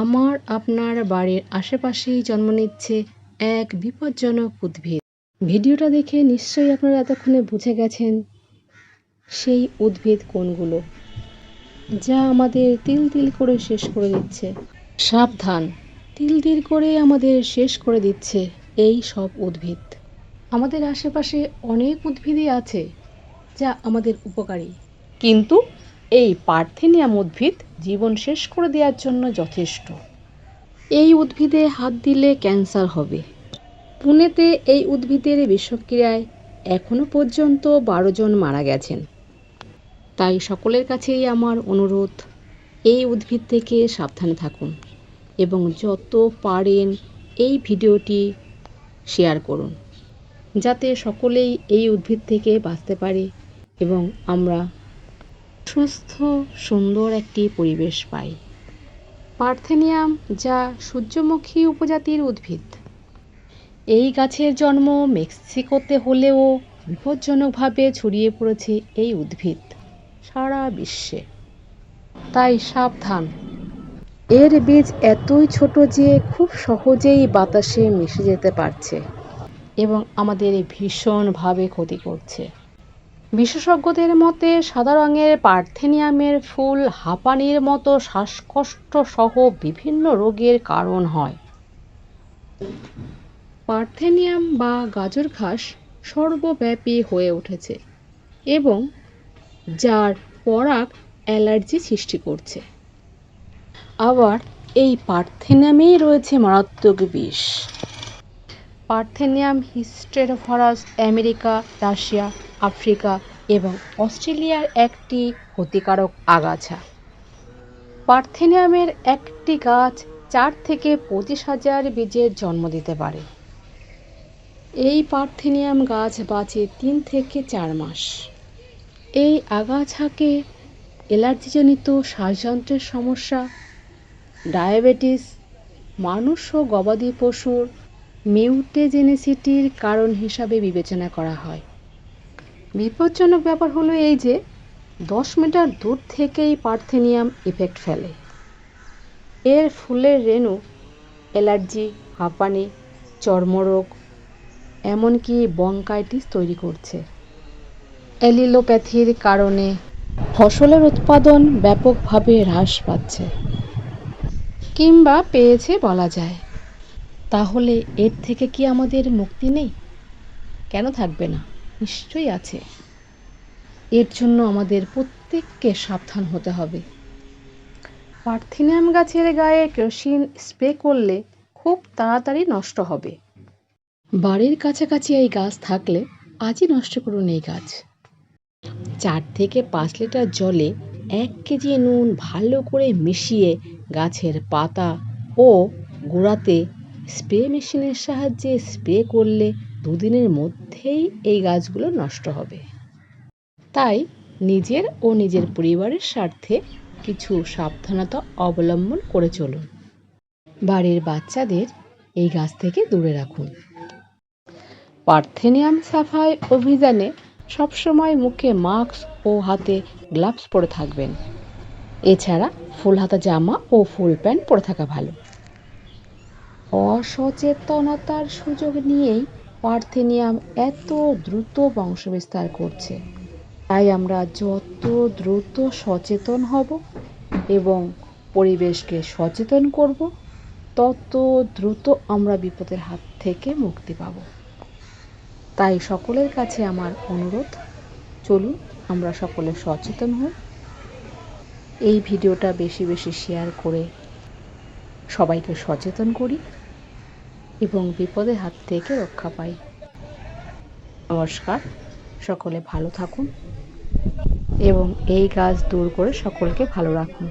আমার আপনার বাড়ির আশেপাশেই জন্ম নিচ্ছে এক বিপজ্জনক উদ্ভিদ। ভিডিওটা দেখে নিশ্চয়ই আপনারা এতক্ষণে বুঝে গেছেন সেই উদ্ভিদ কোনগুলো, যা আমাদের তিল তিল করে শেষ করে দিচ্ছে। সাবধান, তিল তিল করে আমাদের শেষ করে দিচ্ছে এই সব উদ্ভিদ। আমাদের আশেপাশে অনেক উদ্ভিদই আছে যা আমাদের উপকারী। কিন্তু এই পার্থেনিয়াম উদ্ভিদ জীবন শেষ করে দেওয়ার জন্য যথেষ্ট। এই উদ্ভিদে হাত দিলে ক্যান্সার হবে। পুনেতে এই উদ্ভিদের বিষক্রিয়ায় এখনও পর্যন্ত বারো জন মারা গেছেন। তাই সকলের কাছেই আমার অনুরোধ, এই উদ্ভিদ থেকে সাবধানে থাকুন এবং যত পারেন এই ভিডিওটি শেয়ার করুন, যাতে সকলেই এই উদ্ভিদ থেকে বাঁচতে পারে এবং আমরা সুস্থ সুন্দর একটি পরিবেশ পাই। পার্থেনিয়াম যা সূর্যমুখী উপজাতির উদ্ভিদ। এই গাছের জন্ম মেক্সিকোতে হলেও বিপজ্জনকভাবে ছড়িয়ে পড়েছে এই উদ্ভিদ সারা বিশ্বে। তাই সাবধান। এর বীজ এতই ছোট যে খুব সহজেই বাতাসে মিশে যেতে পারছে এবং আমাদের ভীষণভাবে ক্ষতি করছে। বিশেষজ্ঞদের মতে, সাদা রঙের পার্থেনিয়ামের ফুল হাঁপানির মতো শ্বাসকষ্ট সহ বিভিন্ন রোগের কারণ হয়। পার্থেনিয়াম বা গাজর ঘাস সর্বব্যাপী হয়ে উঠেছে এবং যার পরাগ অ্যালার্জি সৃষ্টি করছে। আবার এই পার্থেনিয়ামেই রয়েছে মারাত্মক বিষ। Parthenium hysterophorus America, Russia, Africa এবং অস্ট্রেলিয়ার একটি ক্ষতিকারক আগাছা। পার্থেনিয়ামের একটি গাছ চার থেকে পঁচিশ হাজার বীজের জন্ম দিতে পারে। এই পার্থেনিয়াম গাছ বাঁচে তিন থেকে চার মাস। এই আগাছাকে অ্যালার্জিজনিত শ্বাসযন্ত্রের সমস্যা, ডায়াবেটিস, মানুষ ও গবাদি পশুর মিউটেজেনিসিটির কারণ হিসাবে বিবেচনা করা হয়। বিপজ্জনক ব্যাপার হলো এই যে, দশ মিটার দূর থেকেই পার্থেনিয়াম ইফেক্ট ফেলে। এর ফুলের রেণু, অ্যালার্জি, হাঁপানি, চর্মরোগ, এমনকি বঙ্কাইটিস তৈরি করছে। অ্যালিলোপ্যাথির কারণে ফসলের উৎপাদন ব্যাপকভাবে হ্রাস পাচ্ছে। কিংবা পেয়েছে বলা যায়। তাহলে এর থেকে কি আমাদের মুক্তি নেই? কেন থাকবে না? নিশ্চয়ই আছে। এর জন্য আমাদের প্রত্যেককে সাবধান হতে হবে। পার্থিনিয়াম গাছের গায়ে কেরোসিন স্প্রে করলে খুব তাড়াতাড়ি নষ্ট হবে। বাড়ির কাছাকাছি এই গাছ থাকলে আজই নষ্ট করুন এই গাছ। চার থেকে পাঁচ লিটার জলে এক কেজি নুন ভালো করে মিশিয়ে গাছের পাতা ও গোড়াতে স্প্রে মেশিনের সাহায্যে স্প্রে করলে দুদিনের মধ্যেই এই গাছগুলো নষ্ট হবে। তাই নিজের ও নিজের পরিবারের স্বার্থে কিছু সাবধানতা অবলম্বন করে চলুন। বাড়ির বাচ্চাদের এই গাছ থেকে দূরে রাখুন। পার্থেনিয়াম সাফাই অভিযানে সবসময় মুখে মাস্ক ও হাতে গ্লাভস পরে থাকবেন। এছাড়া ফুল হাতা জামা ও ফুল প্যান্ট পরে থাকা ভালো। অসচেতনতার সুযোগ নিয়েই পার্থেনিয়াম এত দ্রুত বংশবিস্তার করছে। তাই আমরা যত দ্রুত সচেতন হব এবং পরিবেশকে সচেতন করব, তত দ্রুত আমরা বিপদের হাত থেকে মুক্তি পাব। তাই সকলের কাছে আমার অনুরোধ, চলুন আমরা সকলে সচেতন হই। এই ভিডিওটা বেশি বেশি শেয়ার করে সবাইকে সচেতন করি। এবং বিপদের হাত থেকে রক্ষা পাই নমস্কার, সকলে ভালো থাকুন এবং এই গাছ দূর করে সকলকে ভালো রাখুন।